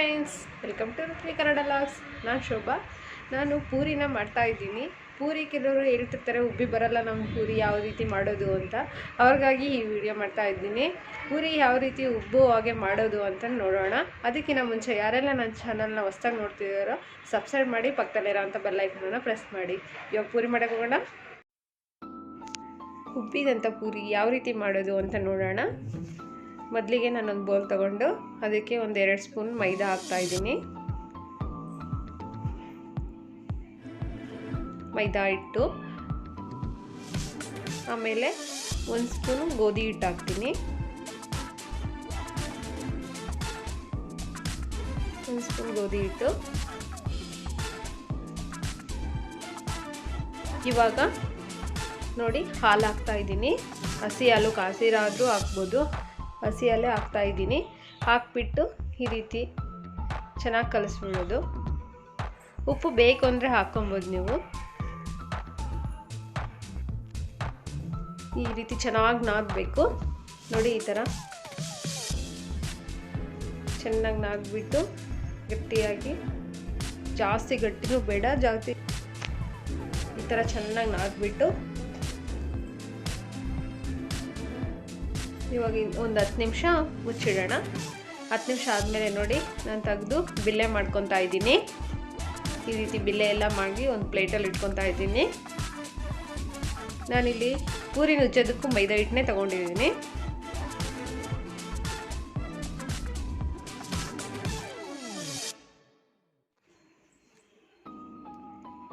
Friends welcome to truly Kannada logs ನಾನು ಶೋಭಾ. ನಾನು ಪೂರಿನ ಮಾಡ್ತಾ ಇದ್ದೀನಿ. ಪೂರಿ ಕೆಲವರು ಹೇಳ್ತಿರ್ತಾರೆ, ಉಬ್ಬಿ ಬರಲ್ಲ ನಮ್ಮ ಪೂರಿ, ಯಾವ ರೀತಿ ಮಾಡೋದು ಅಂತ. ಅವ್ರಿಗಾಗಿ ಈ ವಿಡಿಯೋ ಮಾಡ್ತಾ ಇದ್ದೀನಿ. ಪೂರಿ ಯಾವ ರೀತಿ ಉಬ್ಬು, ಹಾಗೆ ಮಾಡೋದು ಅಂತ ನೋಡೋಣ. ಅದಕ್ಕಿಂತ ಮುಂಚೆ ಯಾರೆಲ್ಲ ನನ್ನ ಚಾನಲ್ನ ಹೊಸ್ದಾಗಿ ನೋಡ್ತಿದ್ದಾರೋ ಸಬ್ಸ್ಕ್ರೈಬ್ ಮಾಡಿ, ಪಕ್ಕದಲ್ಲಿರೋ ಅಂಥ ಬೆಲ್ಲೈಕನನ್ನು ಪ್ರೆಸ್ ಮಾಡಿ. ಇವಾಗ ಪೂರಿ ಮಾಡೋಕೆ ಹೋಗೋಣ. ಉಬ್ಬಿದಂಥ ಪೂರಿ ಯಾವ ರೀತಿ ಮಾಡೋದು ಅಂತ ನೋಡೋಣ. ಮೊದಲಿಗೆ ನಾನೊಂದು ಬೌಲ್ ತಗೊಂಡು ಅದಕ್ಕೆ ಒಂದು ಎರಡು ಸ್ಪೂನ್ ಮೈದಾ ಹಾಕ್ತಾ ಇದ್ದೀನಿ. ಮೈದಾ ಹಿಟ್ಟು. ಆಮೇಲೆ ಒಂದು ಸ್ಪೂನು ಗೋಧಿ ಹಿಟ್ಟು ಹಾಕ್ತೀನಿ. ಒಂದು ಸ್ಪೂನ್ ಗೋಧಿ ಹಿಟ್ಟು. ಇವಾಗ ನೋಡಿ ಹಾಲು ಹಾಕ್ತಾ ಇದ್ದೀನಿ. ಹಸಿ ಹಾಲು ಕಾಸಿರಾದರೂ ಹಾಕ್ಬೋದು. ಹಸಿ ಹಾಕ್ತಾಯಿದ್ದೀನಿ ಹಾಕ್ಬಿಟ್ಟು ಈ ರೀತಿ ಚೆನ್ನಾಗಿ ಕಲಿಸ್ಬಿಡೋದು. ಉಪ್ಪು ಬೇಕು ಅಂದರೆ ಹಾಕ್ಕೊಬೋದು ನೀವು. ಈ ರೀತಿ ಚೆನ್ನಾಗಿ ನಾದಬೇಕು. ನೋಡಿ ಈ ಥರ ಚೆನ್ನಾಗಿ ನಾದ್ಬಿಟ್ಟು ಗಟ್ಟಿಯಾಗಿ. ಜಾಸ್ತಿ ಗಟ್ಟಿನೂ ಬೇಡ, ಜಾಸ್ತಿ ಈ ಥರ ಚೆನ್ನಾಗಿ ನಾದ್ಬಿಟ್ಟು ಇವಾಗ ಒಂದು ಹತ್ತು ನಿಮಿಷ ಮುಚ್ಚಿಡೋಣ. ಹತ್ತು ನಿಮಿಷ ಆದಮೇಲೆ ನೋಡಿ, ನಾನು ತೆಗೆದು ಬಿಲ್ಲೆ ಮಾಡ್ಕೊತಾ ಇದ್ದೀನಿ. ಈ ರೀತಿ ಬಿಲ್ಲೆ ಎಲ್ಲ ಮಾಡಿ ಒಂದು ಪ್ಲೇಟಲ್ಲಿ ಇಟ್ಕೊತಾ ಇದ್ದೀನಿ. ನಾನಿಲ್ಲಿ ಪೂರಿ ನುಚ್ಚೋದಕ್ಕೂ ಮೈದಾ ಹಿಟ್ಟನ್ನೇ ತೊಗೊಂಡಿದ್ದೀನಿ.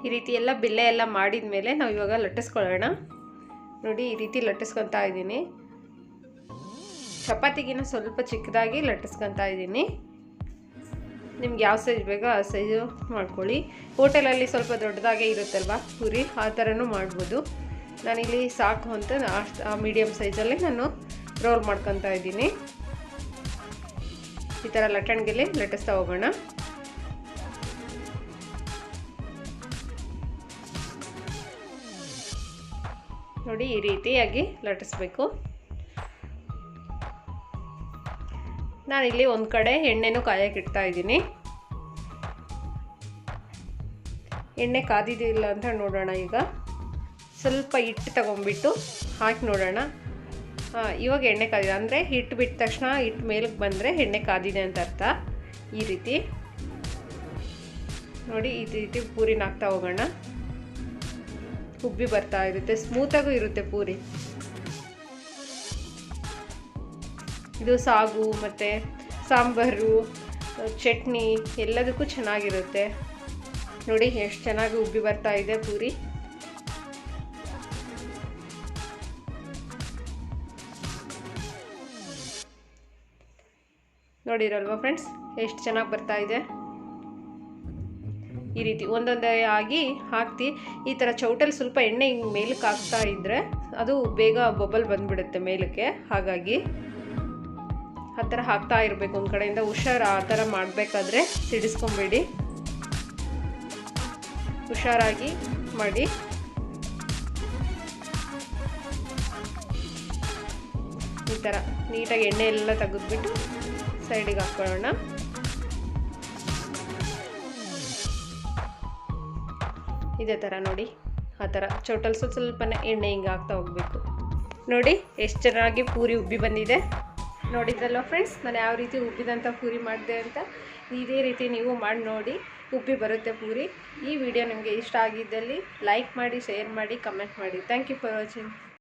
ಈ ರೀತಿ ಎಲ್ಲ ಬಿಲ್ಲೆ ಎಲ್ಲ ಮಾಡಿದ ಮೇಲೆ ನಾವು ಇವಾಗ ಲಟ್ಟಿಸ್ಕೊಳ್ಳೋಣ. ನೋಡಿ, ಈ ರೀತಿ ಲಟ್ಟಿಸ್ಕೊತಾ ಇದ್ದೀನಿ. ಚಪಾತಿಗಿನ ಸ್ವಲ್ಪ ಚಿಕ್ಕದಾಗಿ ಲಟ್ಟಿಸ್ಕೊತಾ ಇದ್ದೀನಿ. ನಿಮ್ಗೆ ಯಾವ ಸೈಜ್ ಬೇಕೋ ಆ ಸೈಜು ಮಾಡ್ಕೊಳ್ಳಿ. ಹೋಟೆಲಲ್ಲಿ ಸ್ವಲ್ಪ ದೊಡ್ಡದಾಗೆ ಇರುತ್ತಲ್ವ ಪುರಿ, ಆ ಥರನೂ ಮಾಡ್ಬೋದು. ನಾನಿಲ್ಲಿ ಸಾಕು ಅಂತ ಆ ಮೀಡಿಯಮ್ ಸೈಜಲ್ಲಿ ನಾನು ರೋಲ್ ಮಾಡ್ಕೊತಾ ಇದ್ದೀನಿ. ಈ ಥರ ಲಟ್ಟಣಿಗೆಲ್ಲಿ ಲಟ್ಟಿಸ್ತಾ ಹೋಗೋಣ. ನೋಡಿ ಈ ರೀತಿಯಾಗಿ ಲಟ್ಟಿಸ್ಬೇಕು. ನಾನಿಲ್ಲಿ ಒಂದು ಕಡೆ ಎಣ್ಣೆನೂ ಕಾಯಕ್ಕೆ ಇಡ್ತಾ ಇದ್ದೀನಿ. ಎಣ್ಣೆ ಕಾದಿದೆಯಿಲ್ಲ ಅಂತ ನೋಡೋಣ ಈಗ. ಸ್ವಲ್ಪ ಹಿಟ್ಟು ತಗೊಂಡ್ಬಿಟ್ಟು ಹಾಕಿ ನೋಡೋಣ. ಇವಾಗ ಎಣ್ಣೆ ಕಾದಿದೆ. ಅಂದರೆ ಹಿಟ್ಟು ಬಿಟ್ಟ ತಕ್ಷಣ ಹಿಟ್ಟು ಮೇಲಕ್ಕೆ ಬಂದರೆ ಎಣ್ಣೆ ಕಾದಿದೆ ಅಂತ ಅರ್ಥ. ಈ ರೀತಿ. ನೋಡಿ, ಈ ರೀತಿ ಪೂರಿನ ಹಾಕ್ತಾ ಹೋಗೋಣ. ಉಬ್ಬಿ ಬರ್ತಾ ಇರುತ್ತೆ. ಸ್ಮೂತಾಗೂ ಇರುತ್ತೆ ಪೂರಿ. ಇದು ಸಾಗು, ಮತ್ತು ಸಾಂಬಾರು, ಚಟ್ನಿ ಎಲ್ಲದಕ್ಕೂ ಚೆನ್ನಾಗಿರುತ್ತೆ. ನೋಡಿ, ಎಷ್ಟು ಚೆನ್ನಾಗಿ ಉಬ್ಬಿ ಬರ್ತಾ ಇದೆ ಪೂರಿ. ನೋಡಿರಲ್ವಾ ಫ್ರೆಂಡ್ಸ್, ಎಷ್ಟು ಚೆನ್ನಾಗಿ ಬರ್ತಾ ಇದೆ. ಈ ರೀತಿ ಒಂದೊಂದೇ ಆಗಿ ಹಾಕ್ತಿ. ಈ ಥರ ಚೌಟಲ್ಲಿ ಸ್ವಲ್ಪ ಎಣ್ಣೆ ಹಿಂಗೆ ಮೇಲಕ್ಕೆ ಹಾಕ್ತಾ ಇದ್ದರೆ ಅದು ಬೇಗ ಬಬಲ್ ಬಂದುಬಿಡುತ್ತೆ ಮೇಲಕ್ಕೆ. ಹಾಗಾಗಿ ಆ ಥರ ಹಾಕ್ತಾ ಇರಬೇಕು. ಒಂದು ಕಡೆಯಿಂದ ಹುಷಾರು ಆ ಥರ ಮಾಡಬೇಕಾದ್ರೆ ಸಿಡಿಸ್ಕೊಂಬೇಡಿ ಹುಷಾರಾಗಿ ಮಾಡಿ. ಈ ಥರ ನೀಟಾಗಿ ಎಣ್ಣೆ ಎಲ್ಲ ತೆಗೆದ್ಬಿಟ್ಟು ಸೈಡಿಗೆ ಹಾಕ್ಕೊಳ್ಳೋಣ ಇದೇ ಥರ ನೋಡಿ. ಆ ಥರ ಚೌಟಲ್ ಸ್ವಲ್ಪ ಸ್ವಲ್ಪನೇ ಎಣ್ಣೆ ಹಿಂಗೆ ಹಾಕ್ತಾ ಹೋಗಬೇಕು. ನೋಡಿ, ಎಷ್ಟು ಚೆನ್ನಾಗಿ ಪೂರಿ ಉಬ್ಬಿ ಬಂದಿದೆ. ನೋಡಿದ್ರಲ್ಲ ಫ್ರೆಂಡ್ಸ್ ನಾನು ಯಾವ ರೀತಿ ಉಬ್ಬಿದಂಥ ಪೂರಿ ಮಾಡಿದೆ ಅಂತ ಇದೇ ರೀತಿ ನೀವು ಮಾಡಿ ನೋಡಿ, ಉಬ್ಬಿ ಬರುತ್ತೆ ಪೂರಿ. ಈ ವಿಡಿಯೋ ನಿಮಗೆ ಇಷ್ಟ ಆಗಿದ್ದಲ್ಲಿ ಲೈಕ್ ಮಾಡಿ ಶೇರ್ ಮಾಡಿ ಕಮೆಂಟ್ ಮಾಡಿ. Thank you for watching